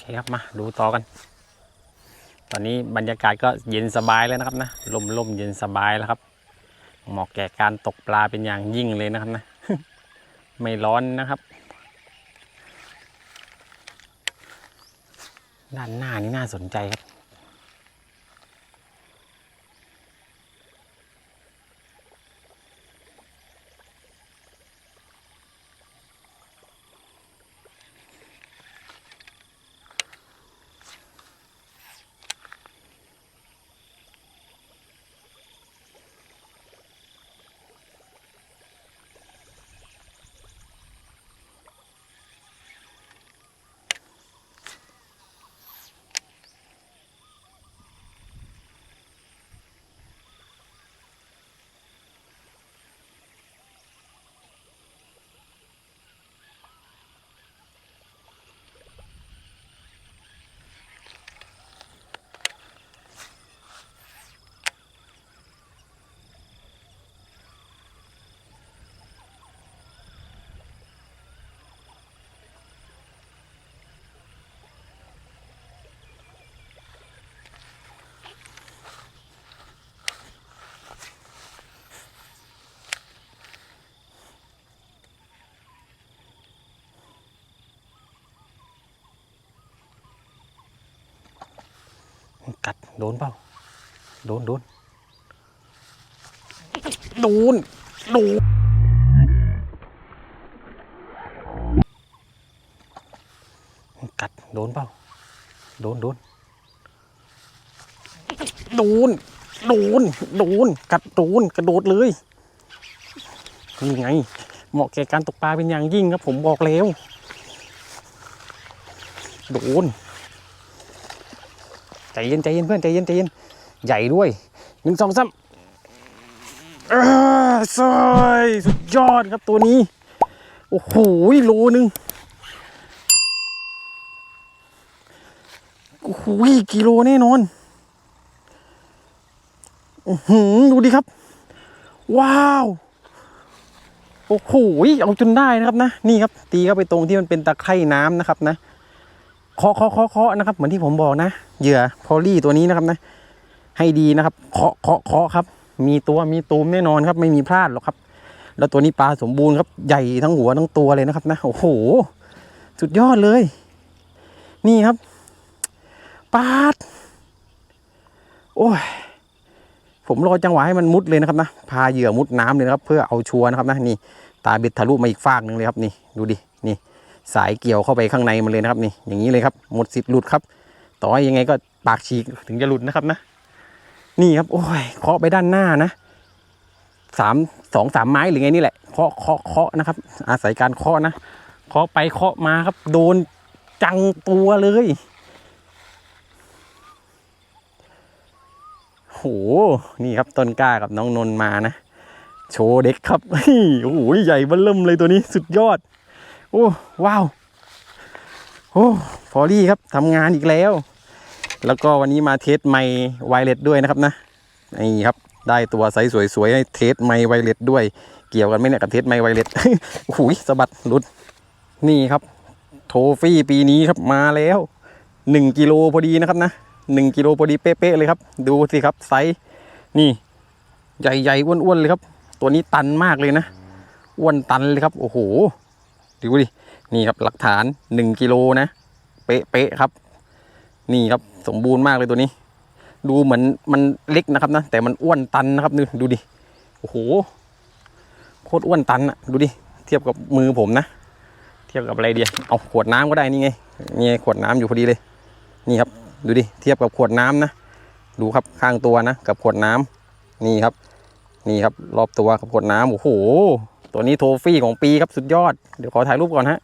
เคครับมาดูต่อกัน ตอนนี้บรรยากาศก็เย็นสบายแล้วนะครับนะลมลมเย็นสบายแล้วครับเหมาะแก่การตกปลาเป็นอย่างยิ่งเลยนะครับนะไม่ร้อนนะครับ ด้านหน้านี่น่าสนใจครับ กัดโดนเปล่า โดนโดนโดนโดนกัดโดนเปล่า โดนโดนโดนโดนโดนกัดโดนกระโดดเลยนี่ไง เหมาะแก่การตกปลาเป็นอย่างยิ่งครับผมบอกแล้ว โดน เย็นใจเย็นเพื่อนใจเย็นใจเย็นใหญ่ด้วยหนึ่งสองสามเออซอยสุดยอดครับตัวนี้ โอ้โหโลหนึ่งโอ้โหกิโลแน่นอนอือหือดูดิครับ ว้าว โอ้โหเอาจนได้นะครับนะ นี่ครับ ตีเข้าไปตรงที่มันเป็นตะไคร่น้ำนะครับนะ เคาะเคาะเคาะเคาะนะครับ เหมือนที่ผมบอกนะ เหยื่อพอลลี่ตัวนี้นะครับนะ ให้ดีนะครับ เคาะเคาะเคาะครับ มีตัวมีตูมแน่นอนครับ ไม่มีพลาดหรอกครับ แล้วตัวนี้ปลาสมบูรณ์ครับ ใหญ่ทั้งหัวทั้งตัวเลยนะครับนะ โอ้โห สุดยอดเลย นี่ครับปาด โอ้ย ผมรอจังหวะให้มันมุดเลยนะครับนะ พาเหยื่อมุดน้ำเลยนะครับ เพื่อเอาชัวร์นะครับนะ นี่ ตาบ็ดทะลุมาอีกฟากหนึ่งเลยครับ นี่ ดูดิ นี่ สายเกี่ยวเข้าไปข้างในมันเลยนะครับนี่อย่างนี้เลยครับหมดสิทธิ์หลุดครับ ต่อให้ยังไงก็ปากฉีกถึงจะหลุดนะครับนะ นี่ครับโอ้ยเคาะไปด้านหน้านะสามสองสามไม้หรือไงนี่แหละเคาะเคาะเคาะนะครับ อาศัยการเคาะนะเคาะไปเคาะมาครับ โดนจังตัวเลยโหนี่ครับต้นกล้ากับน้องนนมานะ โชว์เด็กครับโอ้โหใหญ่บ้อเริ่มเลยตัวนี้สุดยอด โอ้ว้าวโอ้ฟอรี่ครับทำงานอีกแล้ว แล้วก็วันนี้มาเทสไมค์ไวเลสด้วยนะครับนะนี่ครับได้ตัวไซส์สวยๆให้เทสไมค์ไวเลสด้วย เกี่ยวกันไหมเนี่ยกับเทสไมค์ไวเลสโอ้โหสะบัดหลุดนี่ครับ โทฟี่ปีนี้ครับมาแล้วหนึ่งกิโลพอดีนะครับนะหนึ่งกิโลพอดีเป๊ะๆเลยครับ ดูสิครับไซส์นี่ใหญ่ๆอ้วนๆเลยครับ ตัวนี้ตันมากเลยนะอ้วนตันเลยครับ โอ้โห ดูดิ นี่ครับหลักฐานหนึ่งกิโลนะ เป๊ะๆครับ นี่ครับสมบูรณ์มากเลยตัวนี้ ดูเหมือนมันเล็กนะครับนะ แต่มันอ้วนตันนะครับดูดูดิ โอ้โห โคตรอ้วนตันอะดูดิ เทียบกับมือผมนะ เทียบกับอะไรเดียเอาขวดน้ำก็ได้นี่ไง นี่ขวดน้ำอยู่พอดีเลย นี่ครับ ดูดิ เทียบกับขวดน้ำนะ ดูครับข้างตัวนะ กับขวดน้ำนี่ครับ นี่ครับ รอบตัวกับขวดน้ำโอ้โห ตัวนี้โทฟี่ของปีครับสุดยอด เดี๋ยวขอถ่ายรูปก่อนฮะ